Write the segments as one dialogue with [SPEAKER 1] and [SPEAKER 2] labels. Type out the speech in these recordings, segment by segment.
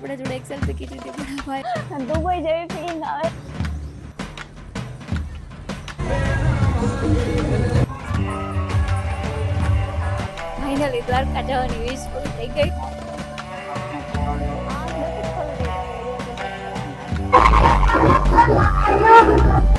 [SPEAKER 1] આપણે જોડે એક સેલ્ફી કીધી હતી પણ ભાઈ
[SPEAKER 2] દુબઈ જેવી ફીલિંગ આવે.
[SPEAKER 1] ફાઇનલી દ્વારકા જવાની વીસ પૂરી થઈ ગઈ. જય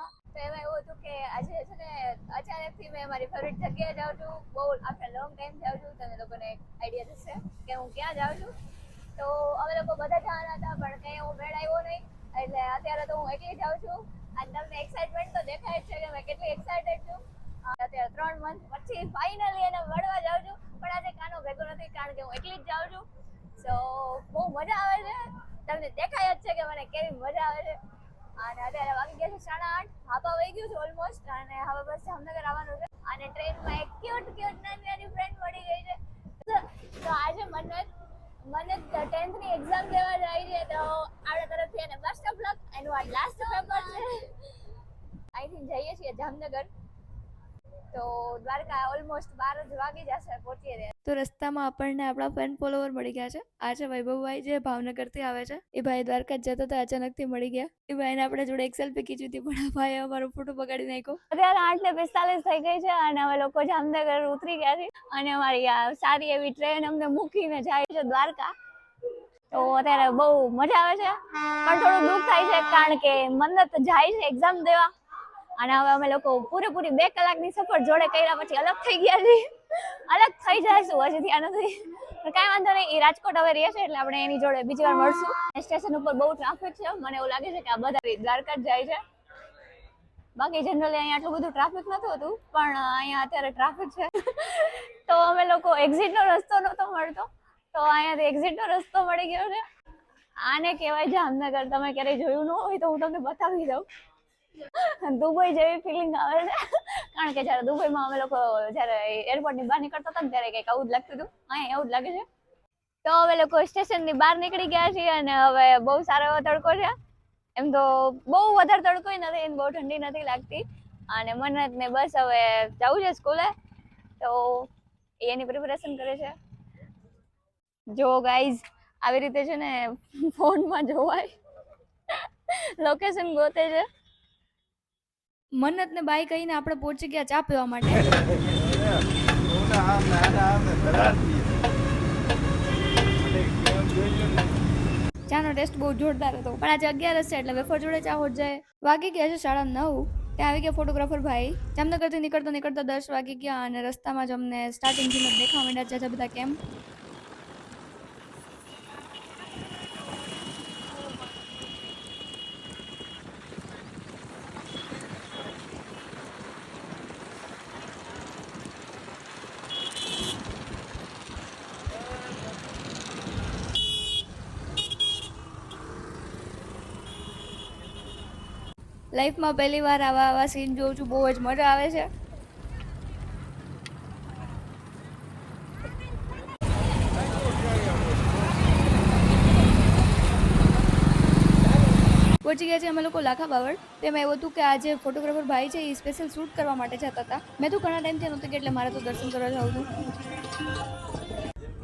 [SPEAKER 1] બધા તો એમાં એવું હતું કે આજે છે ને અચાનકથી મેં મારી ફેવરિટ જગ્યાએ જાઉં છું. બહુ આપણે લોંગ ટાઈમ જાઉં છું. તમે લોકોને આઈડિયા થશે કે હું ક્યાં જાઉં છું. તો અમે લોકો બધા જવાના હતા, પણ કંઈ હું મેળ આવ્યો નહીં. એટલે અત્યારે તો હું એકલી જાઉં છું. અને તમને એક્સાઇટમેન્ટ તો દેખાય છે કે મેં કેટલી એક્સાઇટેડ છું. અત્યારે ત્રણ મંથ પછી ફાઇનલી એને મળવા જાઉં છું. પણ આજે કાનો ભેગો નથી, કારણ કે હું એકલી જ જાઉં છું. સો બહુ મજા આવે છે. તમને દેખાય જ છે કે મને કેવી મજા આવે છે. અને અત્યારે વાગી ગયા છે સાડા આઠ. હાપા વહી ગયું છે ઓલમોસ્ટ અને હવે બસ જામનગર આવવાનું છે. અને ટ્રેનમાં એક ક્યુટ ક્યુટ નાની નાની ફ્રેન્ડ મળી ગઈ છે. તો- આજે મને મને ટેન્થની એક્ઝામ દેવા જાય છે. તો આપણા તરફથી એને બેસ્ટ ઓફ લક એનું આ લાસ્ટ પેપર છે. અહીંથી જઈએ છીએ જામનગર. દ્વારકા ઓલમોસ્ટ બાર જ વાગી જશે પહોંચીએ ત્યાં તો રસ્તામાં આપણને આપણા ફેન ફોલોવર મળી ગયા છે. આ છે વૈભવભાઈ જે ભાવનગરથી આવે છે. એ ભાઈ દ્વારકા જ જતો તો અચાનકથી મળી ગયા. એ ભાઈને આપણે જોડે એક સેલ્ફી ખીચી હતી પણ આ ભાઈએ અમારો ફોટો બગાડી નાખ્યો.
[SPEAKER 2] અત્યારે આઠ ને પિસ્તાલીસ થઈ ગઈ છે અને અમે લોકો જામનગર ઉતરી ગયા છે અને અમારી સારી એવી ટ્રેન અમને મૂકીને જાય છે દ્વારકા. તો અત્યારે બહુ મજા આવે છે. પણ થોડું દુઃખ થાય છે કારણ કે મન્નત જાય છે એક્ઝામ દેવા. અને હવે અમે લોકો પૂરેપૂરી બે કલાકની સફર જોડે કર્યા પછી અલગ થઈ ગયા છીએ. અલગ થઈ જશું હજી ત્યાં નથી. કાંઈ વાંધો નહીં, એ રાજકોટ હવે રહે છે એટલે આપણે એની જોડે બીજી વાર મળશું. સ્ટેશન ઉપર બહુ ટ્રાફિક છે. મને એવું લાગે છે કે આ બધા દ્વારકા જ જાય છે. બાકી જનરલી અહીંયા આટલું બધું ટ્રાફિક નતું હતું, પણ અહીંયા અત્યારે ટ્રાફિક છે. તો અમે લોકો એક્ઝિટનો રસ્તો નહોતો મળતો. તો અહીંયાથી એક્ઝિટનો રસ્તો મળી ગયો છે. આને કહેવાય જામનગર. તમે ક્યારેય જોયું ન હોય તો હું તમને બતાવી દઉં. દુબઈ જેવી ફિલિંગ આવે છે. કારણ કે જ્યારે દુબઈમાં અમે લોકો જ્યારે એરપોર્ટની બહાર નીકળતા હતા ત્યારે કંઈક આવું જ લાગતું હતું. અહીંયા એવું જ લાગે છે. તો અમે લોકો સ્ટેશનની બહાર નીકળી ગયા છીએ અને હવે બહુ સારો એવો તડકો છે. એમ તો બહુ વધારે તડકોય નથી બહુ ઠંડી નથી લાગતી. અને મન્નત ને બસ હવે જવું છે સ્કૂલે. તો એની પ્રિપેરેશન કરે છે. જો ગાઈઝ આવી રીતે છે ને ફોનમાં જોવાય. લોકેશન ગોતે છે.
[SPEAKER 1] મન્નત ને બાઈ કહીને આપણે પહોંચી ગયા ચા પીવા માટે. ચાનો ટેસ્ટ બહુ જોરદાર હતો. પણ આજે અગિયાર છે એટલે વેફર જોડે ચા હોટ જાય. વાગી ગયા છે સાડા નવ. ત્યાં આવી ગયા ફોટોગ્રાફર ભાઈ. જામનગરથી નીકળતા નીકળતા દસ વાગી ગયા અને રસ્તામાં જ અમને સ્ટાર્ટિંગથી જ દેખાવા માંડ્યા છે બધા કેમ. લાઈફમાં પહેલી વાર આવા આવા સીન જોઉં છું, બહુ જ મજા આવે છે. પહોંચી ગયા છે અમે લોકો લાખા બાવળ. તેમાં એવું હતું કે આ જે ફોટોગ્રાફર ભાઈ છે એ સ્પેશિયલ શૂટ કરવા માટે જતા હતા. મેં તો ઘણા ટાઈમથી નહોતું એટલે મારે તો દર્શન કરવા જવું હતું.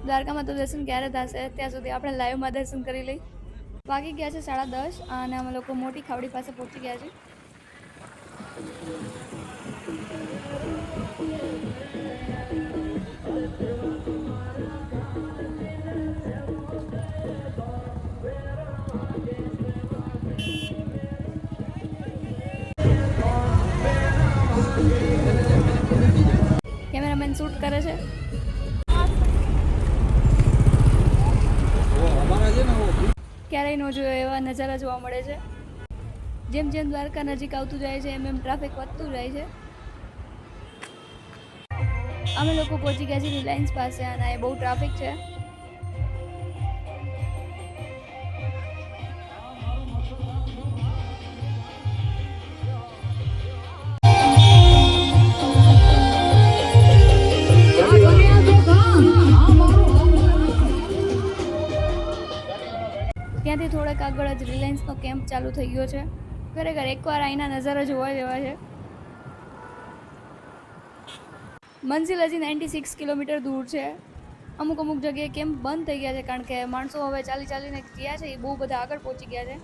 [SPEAKER 1] દ્વારકામાં તો દર્શન ક્યારે થશે? ત્યાં સુધી આપણે લાઈવમાં દર્શન કરી લઈ. વાગી ગયા છે સાડા દસ અને અમે લોકો મોટી ખાવડી પાસે પહોંચી ગયા છે કેમેરામેન શૂટ કરે છે. ક્યારેય ન જોયો એવા નજારા જોવા મળે છે. જેમ જેમ દ્વારકા નજીક આવતું જાય છે, એમ એમ ટ્રાફિક વધતું જાય છે. અમે લોકો પહોંચી ગયા છીએ રિલાયન્સ પાસે અને એ બહુ ટ્રાફિક છે.
[SPEAKER 2] ત્યાંથી થોડાક આગળ જ રિલાયન્સનો કેમ્પ ચાલુ થઈ ગયો છે. ખરેખર એકવાર અહીંના નજારા જોવા જેવા છે. મંઝિલ હજી નાઇન્ટી સિક્સ કિલોમીટર દૂર છે. અમુક અમુક જગ્યાએ કેમ્પ બંધ થઈ ગયા છે કારણ કે માણસો હવે ચાલી ચાલીને ગયા છે. એ બહુ બધા આગળ પહોંચી ગયા છે.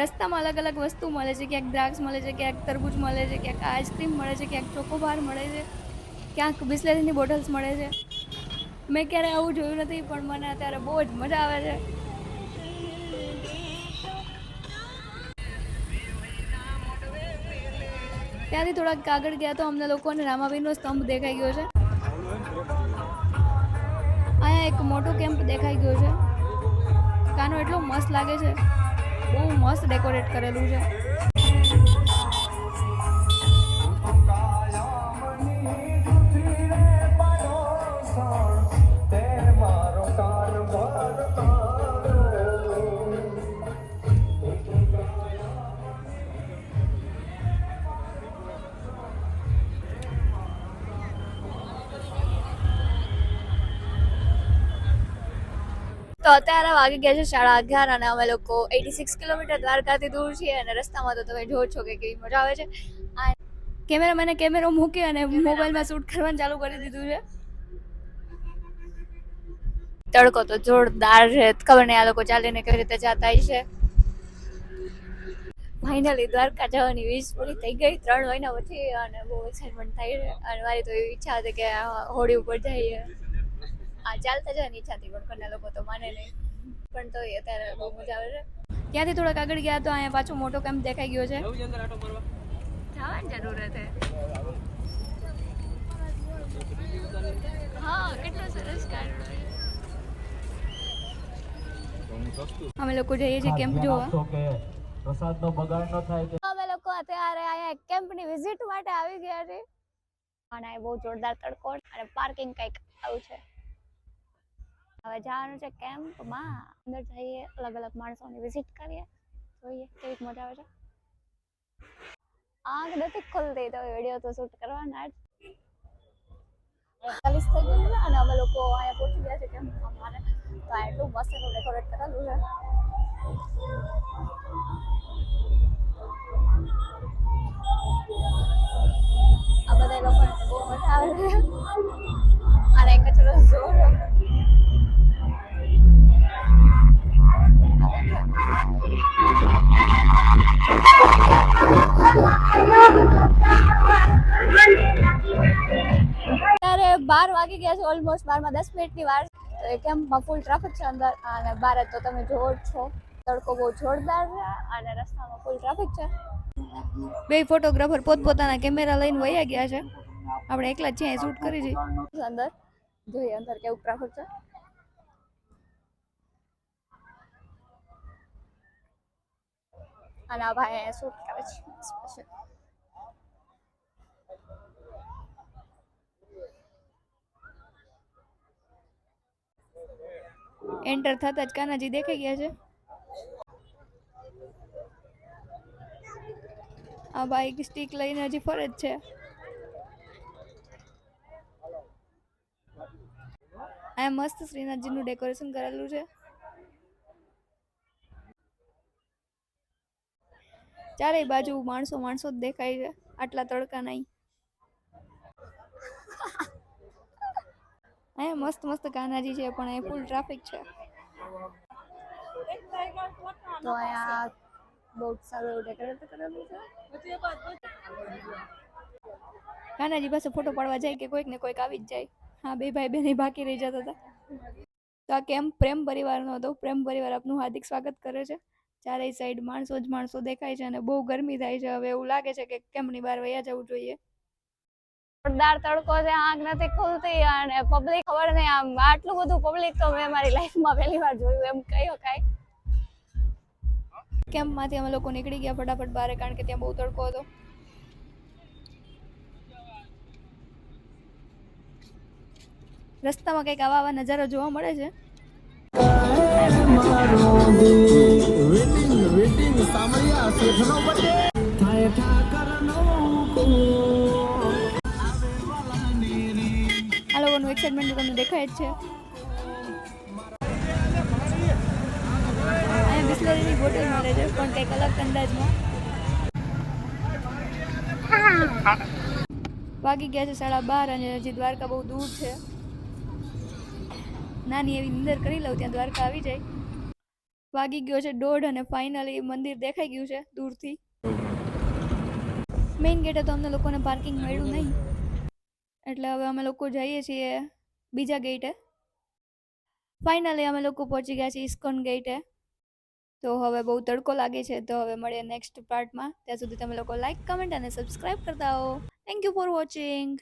[SPEAKER 2] રસ્તામાં અલગ અલગ વસ્તુ મળે છે. ક્યાંક દ્રાક્ષ મળે છે, ક્યાંક તરબૂચ મળે છે, ક્યાંક આઈસ્ક્રીમ મળે છે, ક્યાંક ચોકોબાર મળે છે, ક્યાંક બિસ્લેરીની બોટલ્સ મળે છે. મેં ક્યારે આવું જોયું નથી, પણ મને અત્યારે બહુ જ મજા આવે છે. ત્યાંથી થોડાક આગળ ગયા તો અમને લોકોને રામાવીરનો સ્તંભ દેખાઈ ગયો છે. અહીંયા એક મોટો કેમ્પ દેખાઈ ગયો છે. કાનો એટલો મસ્ત લાગે છે. બહુ મસ્ત ડેકોરેટ કરેલું છે. તો અત્યારે વાગી ગયા છે સાડા અગિયાર અને અમે લોકો એટી સિક્સ કિલોમીટર દ્વારકાથી દૂર છીએ અને રસ્તામાં તો તમે જોવો છો કે કેવી મજા આવે છે. કેમેરા મને કેમેરો મૂકી અને મોબાઈલમાં શૂટ કરવાનું ચાલુ કરી દીધું છે. તડકો તો જોરદાર છે. ખબર નહીં આ લોકો ચાલીને કેવી રીતે જતા છે. ફાઇનલી દ્વારકા જવાની વીસ પૂરી થઈ ગઈ. ત્રણ મહિના પછી અને બહુ એક્સાઇટમેન્ટ થઈ અને મારી તો એવી ઈચ્છા હતી કે હોળી ઉપર જઈએ. આ ચાલતા જવાની ઈચ્છા હતી પણ ઘરના લોકો તો માને નહીં. પણ તો અત્યારે બહુ મજા આવે છે. ત્યાંથી થોડાક આગળ ગયા તો અહીંયા પાછો મોટો કેમ્પ દેખાઈ ગયો છે? જવાની જરૂર હતી હા કેટલો સરસ કાઢો અમે લોકો જઈએ છીએ કેમ્પ જોવા.
[SPEAKER 3] કે પ્રસાદનો બગાડ ન થાય તે
[SPEAKER 2] અમે લોકો અત્યારે અહીંયા કેમ્પની વિઝિટ માટે આવી ગયા છે અને બહુ જોરદાર તડકો અને પાર્કિંગ કંઈક આવું છે. હવે જવાનું છે કેમ્પમાં. અંદર જઈએ અલગ અલગ માણસોની વિઝિટ કરીએ. જોઈએ કેવી મજા આવે છે. આંખ નથી ખુલતી તો વીડિયો તો શૂટ કરવાના જ. થઈ ગયું છે અને અમે લોકો અહીંયા પહોંચી ગયા છે કેમ્પમાં અમારે તો આ એટલું મસ્ત એનું ડેકોરેટ કરેલું છે. આ બધા લોકોને બહુ મજા આવે છે. ગયા છે ઓલમોસ્ટ બારમાં દસ મિનિટની વાર. કેમ્પમાં ફૂલ ટ્રાફિક છે અંદર? અને બાર તો તમે જોવો જ છો. તડકો બહુ જોરદાર છે અને રસ્તામાં ફૂલ ટ્રાફિક છે. બે ફોટોગ્રાફર પોતપોતાના કેમેરા લઈને વયા ગયા છે. આપણે એકલા જ છીએ શૂટ કરી જઈએ. અંદર? જોઈએ અંદર કેવું ટ્રાફિક છે. અને આ ભાઈ શૂટ કરે છે. સ્પેશિયલ એન્ટર થતા જ કાનાજી દેખાઈ ગયા છે. આ બાઈક સ્ટીક લઈને હજી ફરે જ છે. આ મસ્ત શ્રીનાથજીનું ડેકોરેશન કરેલું છે. ચારેય બાજુ માણસો માણસો જ દેખાય છે. આટલા તડકા નહીં. અહીંયા મસ્ત મસ્ત કાનાજી છે પણ અહીંયા ફૂલ ટ્રાફિક છે. તો અહીંયા બહુ સારું એવું ડેકોરેટ કરેલું છે. કાનાજી પાસે ફોટો પાડવા જાય કે કોઈક ને કોઈક આવી જ જાય. હા બે ભાઈ બેન બાકી રહી જતા હતા. તો આ કેમ્પ પ્રેમ પરિવારનો હતો? પ્રેમ પરિવાર આપનું હાર્દિક સ્વાગત કરે છે. ચારેય સાઈડ માણસો જ માણસો દેખાય છે અને બહુ ગરમી થાય છે. હવે એવું લાગે છે કે કેમ્પની બહાર વયા જવું જોઈએ. જોરદાર તડકો છે આંખ નથી ખુલતી અને પબ્લિક ખબર નહીં આમ આટલું બધું પબ્લિક તો મેં મારી લાઈફમાં પહેલી વાર જોયું એમ કહ્યું કાંઈ. કેમ્પમાંથી અમે લોકો નીકળી ગયા ફટાફટ બહાર કારણ કે ત્યાં બહુ તડકો હતો. રસ્તામાં કંઈક આવા આવા નજારો જોવા મળે છે?
[SPEAKER 3] વેટિંગ વેટિંગ સામૈયા શેઠનો બર્થડે
[SPEAKER 1] એક્સાઇટમેન્ટ તમને દેખાય છે. અહીંયા બિસ્લરીની બોટલ મળે છે, પણ કંઈક અલગ અંદાજમાં. વાગી ગયા છે સાડા બાર અને હજી દ્વારકા બહુ દૂર છે. નાની એવી નિંદર કરી લઉં, ત્યાં દ્વારકા આવી જાય. વાગી ગયો છે દોઢ અને ફાઇનલી મંદિર દેખાઈ ગયું છે દૂરથી. મેઇન ગેટે તો અમને લોકોને પાર્કિંગ મળ્યું નહીં. એટલે હવે અમે લોકો જઈએ છીએ બીજા ગેટે ફાઇનલી અમે લોકો પહોંચી ગયા છીએ ઇસ્કોન ગેટે તો હવે બહુ તડકો લાગે છે, તો હવે મળીએ નેક્સ્ટ પાર્ટમાં ત્યાં સુધી તમે લોકો લાઇક કમેન્ટ અને સબસ્ક્રાઈબ કરતા હો થેન્ક યુ ફોર વોચિંગ